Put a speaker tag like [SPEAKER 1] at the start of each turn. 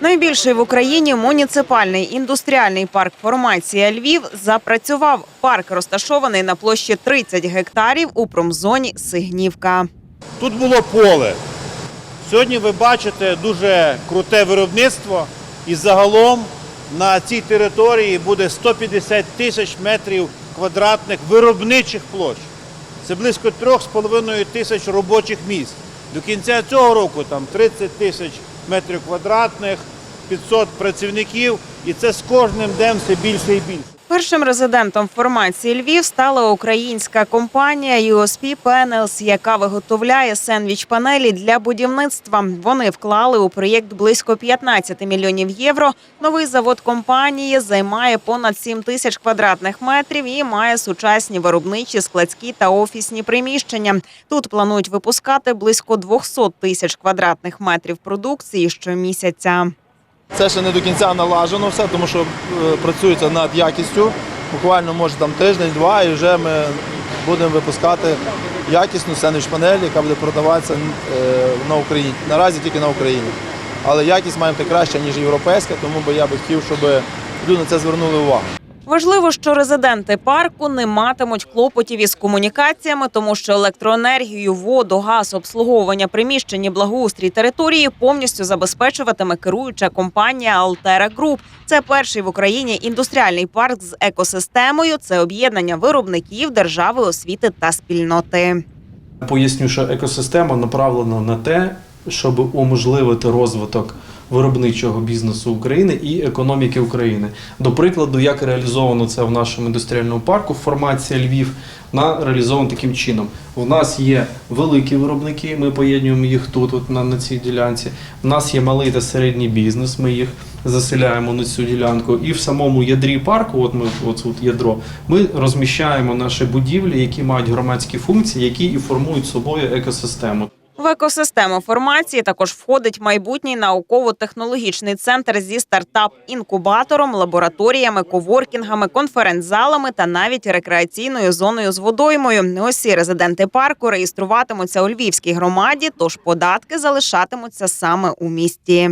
[SPEAKER 1] Найбільший в Україні муніципальний індустріальний парк формація Львів запрацював. Парк розташований на площі 30 гектарів у промзоні Сигнівка.
[SPEAKER 2] Тут було поле. Сьогодні ви бачите дуже круте виробництво, і загалом на цій території буде 150 тисяч метрів квадратних виробничих площ. Це близько 3,5 тисяч робочих місць. До кінця цього року там 30 тисяч метрів квадратних, 500 працівників, і це з кожним днем все більше і більше.
[SPEAKER 1] Першим резидентом формації Львів стала українська компанія USP Panels, яка виготовляє сендвіч-панелі для будівництва. Вони вклали у проєкт близько 15 мільйонів євро. Новий завод компанії займає понад 7 тисяч квадратних метрів і має сучасні виробничі, складські та офісні приміщення. Тут планують випускати близько 200 тисяч квадратних метрів продукції щомісяця.
[SPEAKER 3] Це ще не до кінця налажено все, тому що е, працюється над якістю. Буквально може там тиждень-два, і вже ми будемо випускати якісну сендвіч панель, яка буде продаватися е, на Україні. Наразі тільки на Україні. Але якість має бути краща, ніж європейська, тому я би хотів, щоб люди на це звернули увагу.
[SPEAKER 1] Важливо, що резиденти парку не матимуть клопотів із комунікаціями, тому що електроенергію, воду, газ, обслуговування приміщень і благоустрій території повністю забезпечуватиме керуюча компанія Altera Group. Це перший в Україні індустріальний парк з екосистемою. Це об'єднання виробників, держави, освіти та спільноти.
[SPEAKER 4] Поясню, що екосистема направлена на те, щоб уможливити розвиток виробничого бізнесу України і економіки України. До прикладу, як реалізовано це в нашому індустріальному парку, формація Львів вона реалізована таким чином. У нас є великі виробники, ми поєднуємо їх тут, от на, на цій ділянці. У нас є малий та середній бізнес, ми їх заселяємо на цю ділянку. І в самому ядрі парку, от ми от тут ядро, ми розміщаємо наші будівлі, які мають громадські функції, які і формують собою екосистему.
[SPEAKER 1] В екосистему формації також входить майбутній науково-технологічний центр зі стартап-інкубатором, лабораторіями, коворкінгами, конференц-залами та навіть рекреаційною зоною з водоймою. Усі резиденти парку реєструватимуться у львівській громаді, тож податки залишатимуться саме у місті.